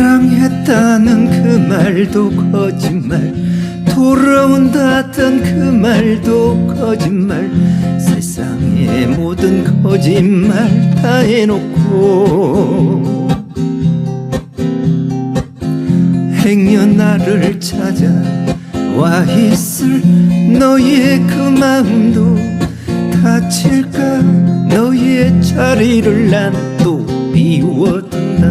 사랑했다는 그 말도 거짓말 돌아온다던 그 말도 거짓말 세상의 모든 거짓말 다 해놓고 행여 나를 찾아 와 있을 너의 그 마음도 다칠까? 너의 자리를 난 또 비워둔다